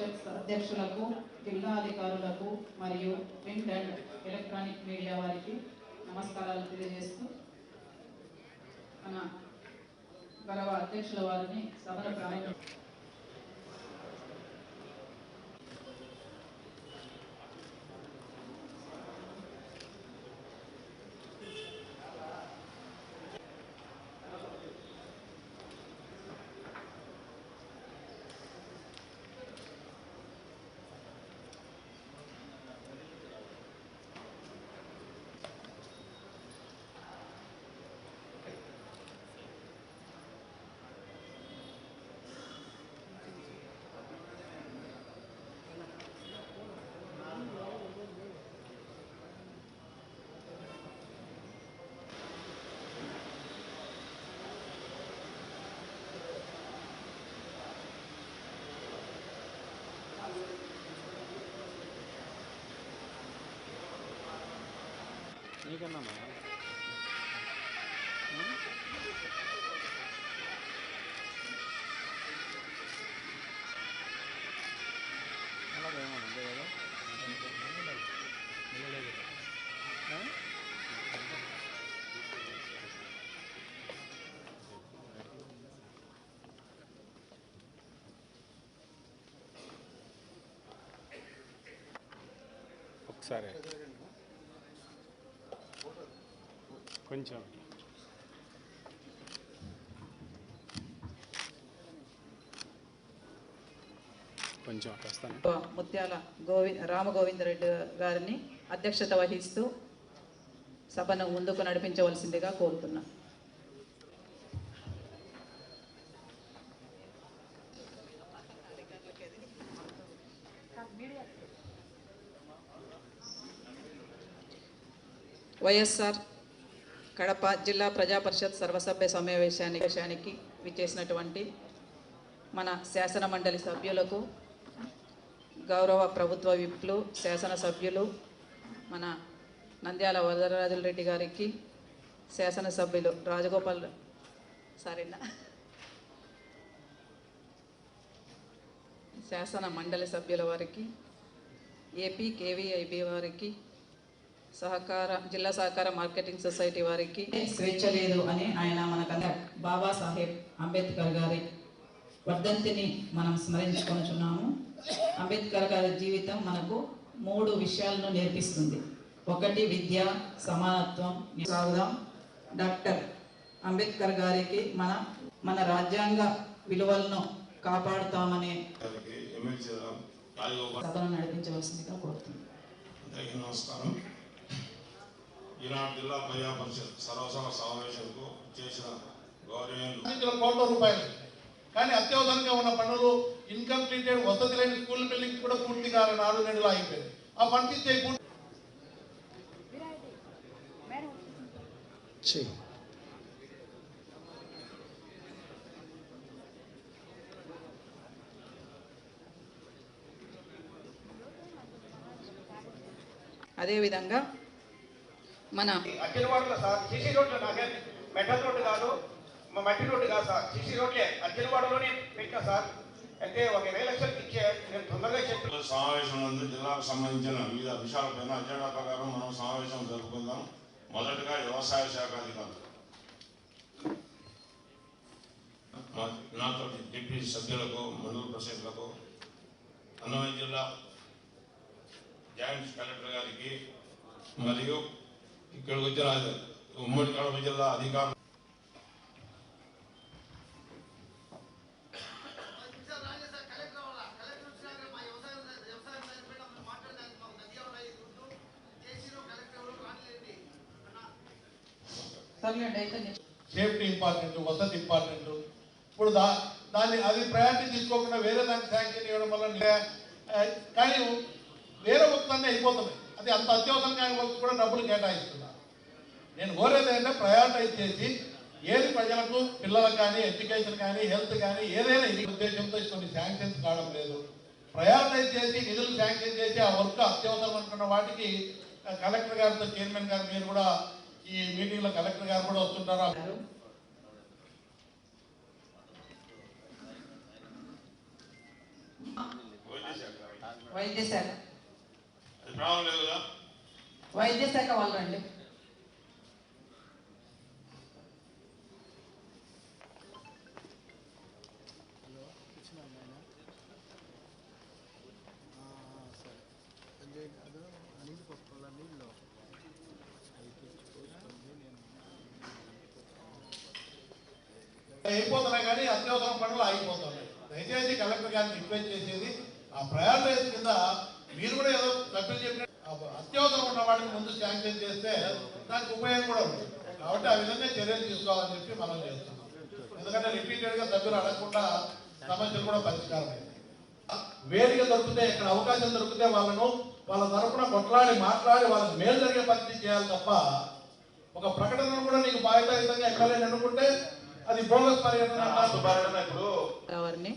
అధ్యక్షులకు జిల్లా అధికారులకు మరియు ప్రింట్ అండ్ ఎలక్ట్రానిక్ మీడియా వారికి నమస్కారాలు తెలియజేస్తూ మన గౌరవ అధ్యక్షుల వారిని సభను ప్రారంభ నీకన్నా అలాగే ఏమన్నా కదా ఒకసారి. కొంచెం. కొంచెం ముత్యాల గోవి రామగోవిందరెడ్డి గారిని అధ్యక్షత వహిస్తూ సభను ముందుకు నడిపించవలసిందిగా కోరుతున్నా. వైఎస్ఆర్ కడప జిల్లా ప్రజా పరిషత్ సర్వసభ్య సమావేశానికి విచ్చేసినటువంటి మన శాసన మండలి సభ్యులకు గౌరవ ప్రభుత్వ విప్లు శాసనసభ్యులు మన నంద్యాల వరదరాజుల రెడ్డి గారికి శాసనసభ్యులు రాజగోపాల్ సారీనా? శాసన మండలి సభ్యుల వారికి ఏపీ కేవీఐబి వారికి సహకార జిల్లా సహకార మార్కెటింగ్ సొసైటీ వారికి స్వేచ్ఛ లేదు అని ఆయన మనకు బాబాసాహెబ్ అంబేద్కర్ గారి వర్ధంతిని మనం స్మరించుకొనుచున్నాము. అంబేద్కర్ గారి జీవితం మనకు మూడు విషయాలను నేర్పిస్తుంది. ఒకటి విద్య సమానత్వం సాగుదాం. డాక్టర్ అంబేద్కర్ గారికి మన మన రాజ్యాంగ విలువలను కాపాడుతామనే సభను నడిపించవలసిందిగా అందరికీ నమస్కారం. ఈనాడు జిల్లా ప్రజా పరిషత్ సర్వసభ సమావేశంకు చేసిన లక్షల కోట్ల రూపాయలు. కానీ అత్యవసరంగా ఉన్న పనులు ఇన్కంప్లీటెడ్ వసతి లేని స్కూల్ బిల్డింగ్ కూడా పూర్తి కాల నాలుగు నెలలు ఆగిపోయింది. ఆ చెయ్యి అదేవిధంగా మన సార్ సిసి రోడ్లు నాకే మెటల్ రోడ్డు కాదు మా మట్టి రోడ్డు కాదు సార్. సిసి రోడ్లే. అచ్చినవాడలోనే పెట్టినా సార్. అంటే ఒక ఇరవై లక్షలకి ఇచ్చే నేను తొందరగా చెప్పి సమావేశం నందు జిల్లాకు సంబంధించిన వివిధ విషయాలపైన అజెండా ప్రకారం మనం సమావేశం జరుపుకుందాం. మొదటగా వ్యవసాయ శాఖ అధికారులు. నాతో డిప్యూటీ సభ్యులకు మండల ప్రెసిడెంట్లకు అన్నమయ్య జిల్లా జాయింట్ కలెక్టర్ గారికి మరియు ఇక్కడికి వచ్చిన ఉమ్మడి కడప జిల్లా అధికారులు సేఫ్టీ ఇంపార్టెంట్ వసతి ఇంపార్టెంట్ ఇప్పుడు దా దాన్ని అది ప్రయారిటీ తీసుకోకుండా వేరే దానికి శాంక్షన్ ఇవ్వడం వల్ల కానీ వేరే వస్తుందన్నీ అయిపోతున్నాయి అది అంత అత్యవసరంగా కూడా డబ్బులు కేటాయిస్తున్నారు నేను కోరేది ఏంటంటే ప్రయారిటైజ్ చేసి ఏది ప్రజలకు పిల్లలకు కానీ ఎడ్యుకేషన్ కానీ హెల్త్ కానీ ఏదైనా ఇది ఉద్దేశంతో కొన్ని శాంక్షన్స్ కావడం లేదు. ప్రయారిటైజ్ చేసి నిధులు శాంక్షన్ చేసి ఆ వర్క్ అత్యవసరం అనుకున్న వాటికి కలెక్టర్ గారితో చైర్మన్ గారు మీరు కూడా ఈ మీటింగ్లో కలెక్టర్ గారు కూడా వస్తుంటారు? వైద్య శాఖ వైద్య శాఖ వాళ్ళు రండి అయిపోతున్నాయి కానీ అత్యవసర పనులు ఆగిపోతున్నాయి. దయచేసి కలెక్టర్ గారిని రిక్వెస్ట్ చేసేది ఆ ప్రయారిటైజ్ కింద మీరు కూడా ఏదో సభ్యులు చెప్పిన అత్యవసరం ఉన్న వాటిని ముందు శాంక్షన్ చేస్తే దానికి ఉపయోగం కూడా ఉంది. కాబట్టి ఆ విధంగా చర్యలు తీసుకోవాలని చెప్పి మనం చేస్తున్నాం. ఎందుకంటే రిపీటెడ్గా సభ్యులు అడగకుండా సమస్యలు కూడా పరిష్కారం వేరుగా దొరికితే ఇక్కడ అవకాశం దొరికితే వాళ్ళను వాళ్ళ తరపున కొట్లాడి మాట్లాడి వాళ్ళకి మేలు జరిగే పరిస్థితి చేయాలి తప్ప ఒక ప్రకటనను కూడా నీకు బాధ్యతాయుతంగా ఎక్కలేని అనుకుంటే అది ఇప్పుడు వారిని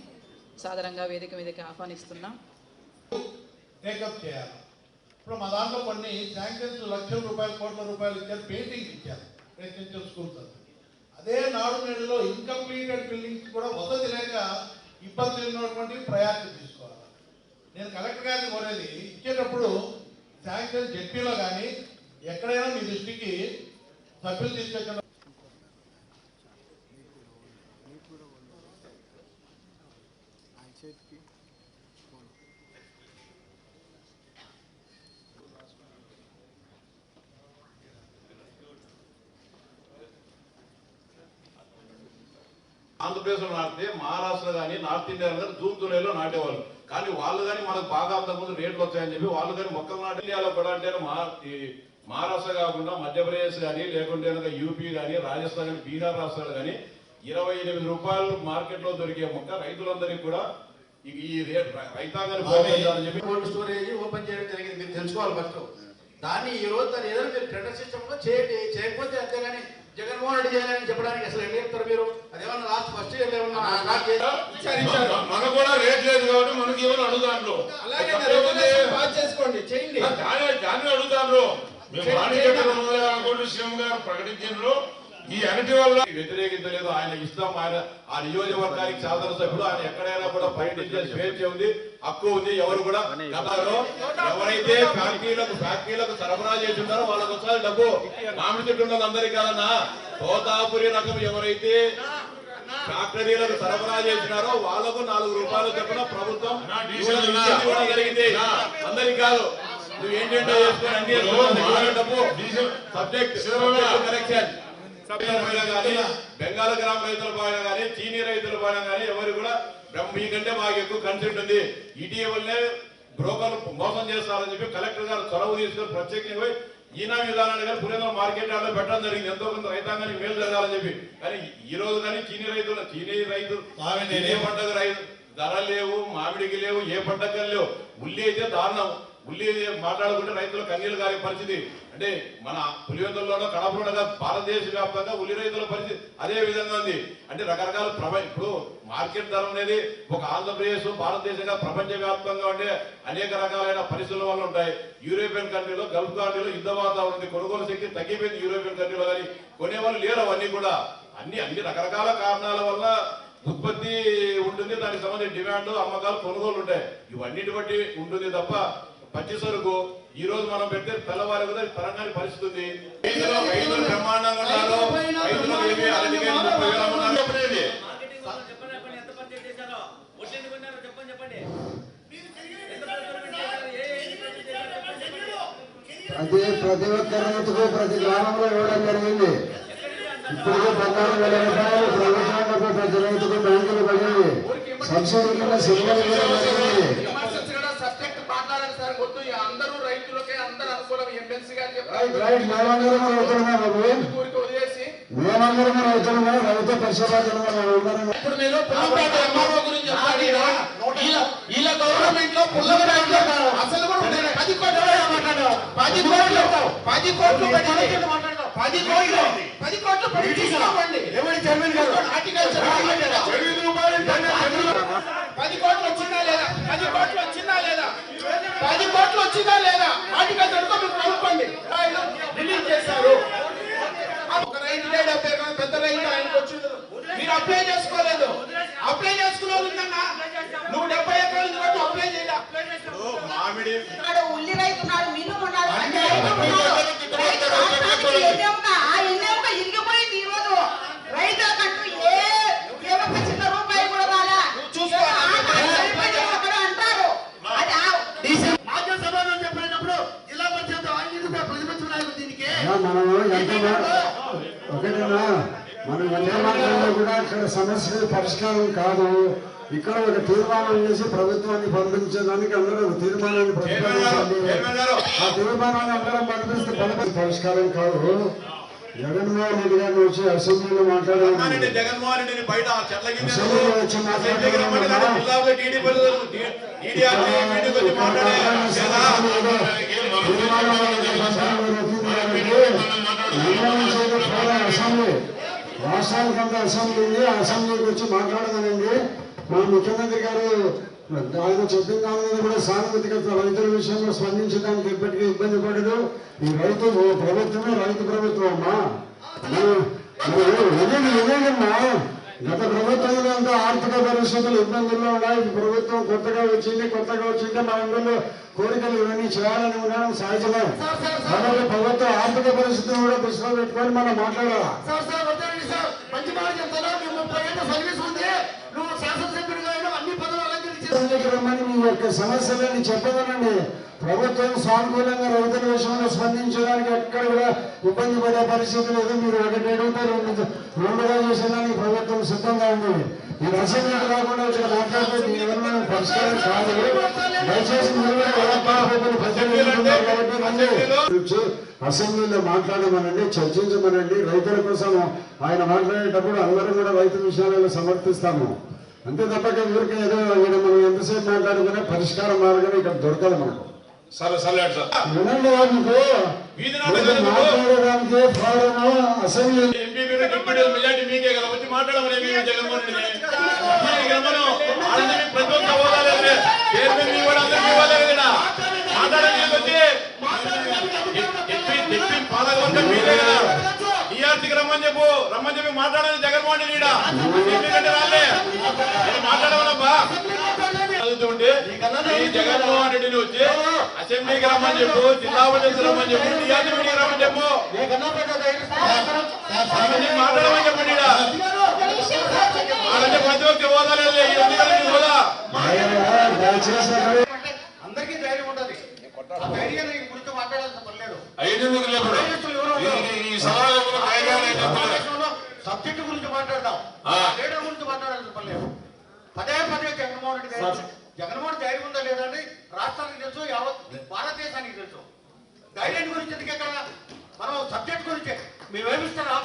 సాధారణంగా వేదిక మీదకి ఆహ్వానిస్తున్నాం. టేకప్ చేయాలి. ఇప్పుడు మా దాంట్లో కొన్ని శాంక్షన్స్ లక్షల రూపాయలు కోట్ల రూపాయలు ఇచ్చారు పెయింటింగ్ ఇచ్చారు రెసిడెన్షియల్ స్కూల్స్. అదే నాడు నేడులో ఇన్కంప్లీటెడ్ బిల్డింగ్స్ కూడా వసతి లేక ఇబ్బందులు ఉన్నటువంటి ప్రయారిటీ తీసుకోవాలి. నేను కలెక్టర్ గారిని కోరేది ఇచ్చేటప్పుడు శాంక్షన్ జడ్పీలో కానీ ఎక్కడైనా మీ దృష్టికి సభ్యులు తీసుకొచ్చిన ఆంధ్రప్రదేశ్లో నాటితే మహారాష్ట్ర కానీ నార్త్ ఇండియా కానీ జూన్ జూలైలో నాటేవాళ్ళు. కానీ వాళ్ళు కానీ మనకు బాగా అంతకుముందు రేట్లు వచ్చాయని చెప్పి వాళ్ళు కానీ మొక్కలు నాటి ఇండియాలో కూడా అంటే మహారాష్ట్ర కాకుండా మధ్యప్రదేశ్ కానీ లేకుంటే యూపీ కానీ రాజస్థాన్ కానీ బీహార్ రాష్ట్రాలు కానీ ఇరవై ఎనిమిది రూపాయలు మార్కెట్లో దొరికే మొక్క రైతులందరికీ కూడా ఈ రైతాంగాన్ని స్టోరేజ్ ఓపెన్ చేయడం జరిగింది మీరు తెలుసుకోవాలి ఫస్ట్ దాన్ని ఈ రోజు దాన్ని ఏదైనా మీరు టెండర్ సిస్టమ్లో చేయండి చేయకపోతే అంతేగాని జగన్మోహన్ రెడ్డి చేయాలని చెప్పడానికి అసలు ఎన్ని చెప్తారు మీరు? అదేమన్నా లాస్ట్ ఫస్ట్ ఇయర్ మనకు కూడా రేట్ లేదు కాబట్టి మనకి ఏమైనా అడుగుతాండ్రు? అలాగే చేసుకోండి చేయండి. దాని దాన్ని అడుగుతాండ్రు. మేము గారు ఈ అన్నిటి వల్ల వ్యతిరేకించలేదు ఆయన ఇష్టం ఆయన ఆ నియోజకవర్గానికి శాసనసభ్యుడు ఆయన ఎక్కడైనా కూడా పర్యటించే స్వేచ్ఛ ఉంది. హక్కు ఉంది. ఎవరు కూడా గతంలో ఎవరైతే ఫ్యాక్టరీలకు ఫ్యాక్టరీలకు సరఫరా చేసి ఉన్నారో వాళ్ళకి ఒకసారి డబ్బు. మామిడి చెట్టు ఉన్నది అందరికీ కాదన్నా. తోతాపురి రకం ఎవరైతే ఫ్యాక్టరీలకు సరఫరా చేసినారో వాళ్ళకు నాలుగు రూపాయలు చొప్పున ప్రభుత్వం. ఇవ్వడం జరిగింది. అందరికి కాదు. నువ్వు ఏంటంటే చేసుకొని డబ్బు. సబ్జెక్ట్. కరెక్షన్ పైన కానీ బెంగాల్ గ్రామ రైతుల పైన కానీ చీనీ రైతుల పైన కానీ ఎవరు కూడా బ్రహ్మ మీకంటే మాకు ఎక్కువ కన్సెంట్ ఉంది. ఇటీవలనే బ్రోకర్లు మోసం చేస్తారని చెప్పి కలెక్టర్ గారు చొరవ తీసుకొని ప్రత్యేకంగా పోయి ఈనా విధానాన్ని కానీ పురేంద్ర మార్కెట్ యార్డ్లో పెట్టడం జరిగింది. ఎంతో కొంత రైతాంగానికి మేలు జరగాలని చెప్పి. కానీ ఈ రోజు కానీ చీనీ రైతులు చీనీ రైతు చీనీ పంటకు రైతు ధర లేవు మామిడికి లేవు ఏ పంటకు లేవు. ఉల్లి అయితే దారుణం. ఉల్లి మాట్లాడుకుంటే రైతులు కన్నీళ్ళు కారే పరిస్థితి. అంటే మన పులివెందుల్లోనో కడపలోనో భారతదేశ వ్యాప్తంగా ఉల్లి రైతుల పరిస్థితి అదే విధంగా ఉంది. అంటే రకరకాల ప్రపంచ ఇప్పుడు మార్కెట్ ధర అనేది ఒక ఆంధ్రప్రదేశ్ భారతదేశంగా ప్రపంచ వ్యాప్తంగా ఉండే అనేక రకాలైన పరిస్థితుల వల్ల ఉంటాయి. యూరోపియన్ కంట్రీలో గల్ఫ్ కంట్రీలో యుద్ధ వాతావరణం కొనుగోలు శక్తి తగ్గిపోయింది యూరోపియన్ కంట్రీలో కానీ కొనేవాళ్ళు లేరు అవన్నీ కూడా. అన్ని అన్ని రకరకాల కారణాల వల్ల ఉత్పత్తి ఉంటుంది. దానికి సంబంధించిన డిమాండ్ అమ్మకాలు కొనుగోలు ఉంటాయి. ఇవన్నిటి బట్టి ఉంటుంది తప్ప పచ్చి సరుకు ఈ రోజు మనం పెడితే తెల్లవారి కూడా తరంగాని పరిస్థితి ఉంది. రైతులు బ్రహ్మాండంగా ఉన్నారు. ప్రతి ప్రతి ఒక్క రైతుకు ప్రతి గ్రామంలో ఇవ్వడం జరిగింది. ఇప్పటికే పద్నాలుగు వేల రూపాయలు ప్రభుత్వాలకు ప్రతి రైతుకు బ్యాంకులు పడింది సబ్సిడీ కింద సిలిండర్ ఇవ్వడం జరిగింది విమర్శించి కూడా సబ్జెక్ట్ వద్దు ఈ అందరూ రైతులకే అందరూ అనుకూలం ఎమ్మెల్సీ గారు చెప్పారు. వదిలేసి ఇప్పుడు నేను పుల్లపేట ఎంఆర్ఓ గురించి గవర్నమెంట్లో పుల్లపేట అసలు కూడా. పది కోట్లు మాట్లాడావు పది కోట్లు పది కోట్లు పెట్టి పది కోట్లు పది కోట్లు పెట్టి తీసుకోండి ఎవరి చైర్మన్ గారు? హార్టికల్చర్ పది కోట్లు వచ్చిందా లేదా? పది కోట్లు వచ్చిందా లేదా? మంచిదా లేదా? హార్టికల్చర్తో మీరు కనుక్కోండి. రాయలు రిలీజ్ చేశారు. ఒక రైతు లేడు పెద్ద రైతు ఆయనకు వచ్చింది మీరు అప్లై చేసుకోండి. ఒకటేనా? మనం మాట్లాడినా కూడా ఇక్కడ సమస్య పరిష్కారం కాదు. ఇక్కడ ఒక తీర్మానం చేసి ప్రభుత్వాన్ని పంపించడానికి అందరూ ఒక తీర్మానాన్ని ప్రతిపాదించండి. ఆ తీర్మానాన్ని అందరం పంపిస్తే పరిష్కారం కాదు. జగన్మోహన్ రెడ్డి గారిని వచ్చి అసెంబ్లీలో జగన్మోహన్ రెడ్డిని బయట వచ్చి మాట్లాడారు? జిల్లాలో టీడీపీ కూడా అసెంబ్లీ వచ్చి అంత అసెంబ్లీ రాష్ట్రానికంతా అసెంబ్లీ ఉంది అసెంబ్లీకి వచ్చి మాట్లాడదనండి మా ముఖ్యమంత్రి గారు ఆయన చెప్పిన దాని కూడా సానుభూతిగత రైతుల విషయంలో స్పందించడానికి ఎప్పటికీ ఇబ్బంది పడదు. ఈ రైతు ప్రభుత్వమే రైతు ప్రభుత్వం అమ్మా వినండి వినండి గత ప్రభుత్వంలో అంతా ఆర్థిక పరిస్థితులు ఇబ్బందుల్లో ఉన్నాయి. ప్రభుత్వం కొత్తగా వచ్చింది కొత్తగా వచ్చింది. మా ఇందులో కోరికలు ఇవన్నీ చేయాలని ఉండడం సహజమే కాబట్టి ప్రభుత్వ ఆర్థిక పరిస్థితిని కూడా దృష్టిలో పెట్టుకొని మనం మాట్లాడాలా? అలంకరించి రమ్మని మీ యొక్క సమస్యలని చెప్పగలండి ప్రభుత్వం సానుకూలంగా రైతుల విషయంలో స్పందించడానికి ఎక్కడ కూడా ఇబ్బంది పడే పరిస్థితి లేదు. మీరు ఒకటి అడిగితే రెండు రెండుగా చేసేదానికి ప్రభుత్వం సిద్ధంగా ఉంది. ఈ అసెంబ్లీకి రాకుండా ఇక్కడ మాట్లాడితే మీ పరిష్కారం కాదు. దయచేసి మీరు అసెంబ్లీలో మాట్లాడమనండి చర్చించమనండి. రైతుల కోసం ఆయన మాట్లాడేటప్పుడు అందరం కూడా రైతు విషయాలను సమర్థిస్తాము. అంతే తప్పక ఊరికే ఏదో ఇక్కడ మనం ఎంతసేపు మాట్లాడుకునే పరిష్కార మార్గం ఇక్కడ దొరకదు మనకు. సరే సరే సార్ వినండి మీకు వీధి నాటకాలు మీరు ఎందుకు? మాట్లాడడానికి ఫోరం అసెంబ్లీ ఎంపీ మీరు డిప్యూటీ మెజార్టీ మీకే కదా వచ్చి మాట్లాడమని మేము జగన్మోహన్ రెడ్డిని మీరు రమ్మను ఆడంటే మీకు ప్రతి ఒక్క హోదా లేదు చైర్మన్ మీ కూడా అందరికి ఇవ్వాలి కదా. మాట్లాడడానికి వచ్చి చెప్పి చెప్పి పాలకవర్గం మీరే కదా. టీఆర్సీకి రమ్మని చెప్పు. రమ్మని చెప్పి మాట్లాడాలి జగన్మోహన్ రెడ్డి. ఎందుకంటే రాలే. నేను మాట్లాడమనబ్బా. చదువుతుంటే ఈ జగన్మోహన్ రెడ్డిని వచ్చి అసెంబ్లీకి రమ్మని చెప్పు జిల్లా పరిషత్ రమ్మని చెప్పు టీఆర్సీ మీటింగ్ రమ్మని చెప్పు. మాట్లాడమని చెప్పండి. వాళ్ళంటే ప్రతి ఒక్క హోదా అందరికీ ధైర్యం ఉంటది. ధైర్యం గురించి మాట్లాడాల్సిన పని లేదు. ఐదుగురు లేపుడు. ఈ- ఈ సమావేశంలో ధైర్యాన్ని ఏం చెప్తున్నారు? సమావేశంలో సబ్జెక్టు గురించి మాట్లాడదాం. లీడర్ గురించి మాట్లాడాల్సిన పని లేదు. పదే పదే జగన్మోహన్ రెడ్డి ధైర్యం జగన్మోహన్ ధైర్యం ఉందా లేదా అని రాష్ట్రానికి తెలుసు యావత్ భారతదేశానికి తెలుసు. ధైర్యం గురించి ఎందుకు ఎక్కడ మనం సబ్జెక్ట్ గురించి. మేము ఏమిస్తున్నాం?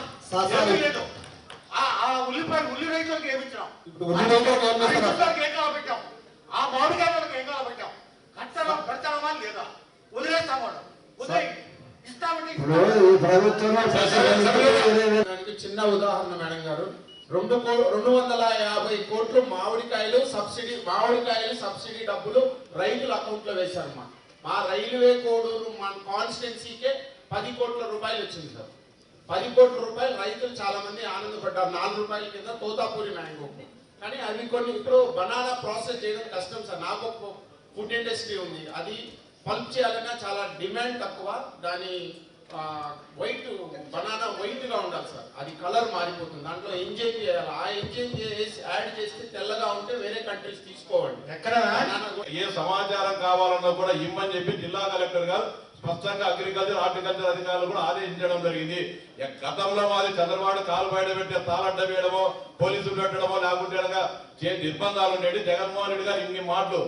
ఏమీ లేదు. ఆ ఆ ఉల్లిపాయ ఉల్లి రైతులకు ఏమిచ్చినాం? ఏం కాలబెట్టాం ఆ మామిడికాయలకు ఏం కాలబెట్టాం కట్టడం పెడతామా లేదా? వదిలే ఇస్తామని ఇప్పుడు ఈ ప్రభుత్వంలో దానికి చిన్న ఉదాహరణ మేడం గారు. రెండు కో రెండు వందల యాభై కోట్లు మామిడికాయలు సబ్సిడీ మామిడికాయలు సబ్సిడీ డబ్బులు రైతుల అకౌంట్లో వేశారు మా. మా రైల్వే కోడూరు మన కాన్స్టిట్యున్సీకే పది కోట్ల రూపాయలు వచ్చింది సార్. పది కోట్ల రూపాయలు రైతులు చాలా మంది ఆనందపడ్డారు. నాలుగు రూపాయల కింద తోతాపూరి మ్యాంగో. కానీ అవి కొన్ని ఇప్పుడు బనానా ప్రాసెస్ చేయడం కష్టం సార్. నాకు ఫుడ్ ఇండస్ట్రీ ఉంది. అది పల్ప్ చేయాలన్నా చాలా డిమాండ్ తక్కువ. దాని వైట్ బనానా వైట్గా ఉండాలి సార్. అది కలర్ మారిపోతుంది. దాంట్లో ఎంజైన్ చేయాలి. ఆ ఎంజైన్ చేసి యాడ్ చేస్తే తెల్లగా ఉంటే వేరే కంట్రీస్ తీసుకోవండి. ఎక్కడ? ఏ సమాచారం కావాలన్నా కూడా ఇమ్మని చెప్పి జిల్లా కలెక్టర్ గారు స్పష్టంగా అగ్రికల్చర్ హార్టికల్చర్ అధికారులు కూడా ఆదేశించడం జరిగింది. గతంలో మాది చంద్రబాబు కాలు బయట పెట్టి తాళడ్డ వేయడమో పోలీసులు పెట్టడమో లేకుంటే నిర్బంధాలు ఉండేవి. జగన్మోహన్ రెడ్డి గారు ఇన్ని మాటలు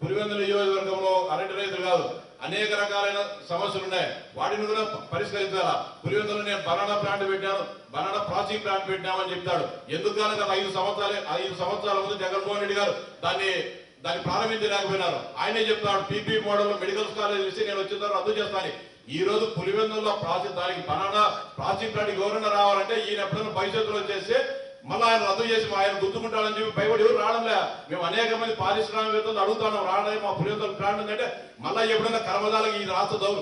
పులివెందుల నియోజకవర్గంలో అరటి రైతులు కాదు. అనేక రకాలైన సమస్యలు ఉన్నాయి. వాటిని కూడా పరిష్కరించాలా? పులివెందులో నేను బనానా ప్లాంట్ పెట్టాను బనానా ప్రాసెసింగ్ ప్లాంట్ పెట్టామని చెప్తాడు. ఎందుకు కానీ ఐదు సంవత్సరాలు ఐదు సంవత్సరాల ముందు జగన్మోహన్ రెడ్డి గారు దాన్ని దాన్ని ప్రారంభించలేకపోయినారు. ఆయనే చెప్తాడు పీపీ మోడల్ మెడికల్ కాలేజ్ ఇస్తే నేను వచ్చిన తర్వాత రద్దు చేస్తాను ఈ రోజు పులివెందుల్లో ప్రాసెస్ దానికి బనానా ప్రాసెసింగ్ ప్లాంట్ ఎవరైనా రావాలంటే ఈయన ఎప్పుడైనా భవిష్యత్తులో చేస్తే మళ్ళీ ఆయన రద్దు చేసి ఆయన గుర్తుకుంటాడని చెప్పి భయపడి ఎవరు రావడంలే. మేము అనేక మంది పారిశ్రామికవేత్తలు అడుగుతాను రావడం మా పులివెందుల ప్లాంట్ ఉందంటే మళ్ళీ ఎప్పుడైనా కర్మదాలకి ఈ రాష్ట్ర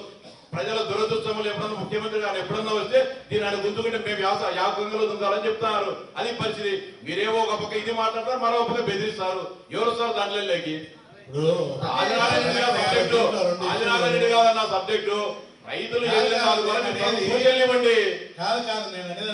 ప్రజల దురదృష్టములు ఎప్పుడన్నా ముఖ్యమంత్రి గారు ఎప్పుడన్నా వస్తే దీని ఆయన గుర్తుకుంటే మేము యాస యాగంలో దుంకాలని చెప్తారు. అది పరిస్థితి. మీరేమో ఒక పక్క ఇది మాట్లాడతారు మరో పక్క బెదిరిస్తారు. ఎవరు వస్తారు దాంట్లో లేకి? సబ్జెక్టు. ఆదినారాయణ నా సబ్జెక్టు. రైతులు కాదు కాదు కాదు నేను అనేది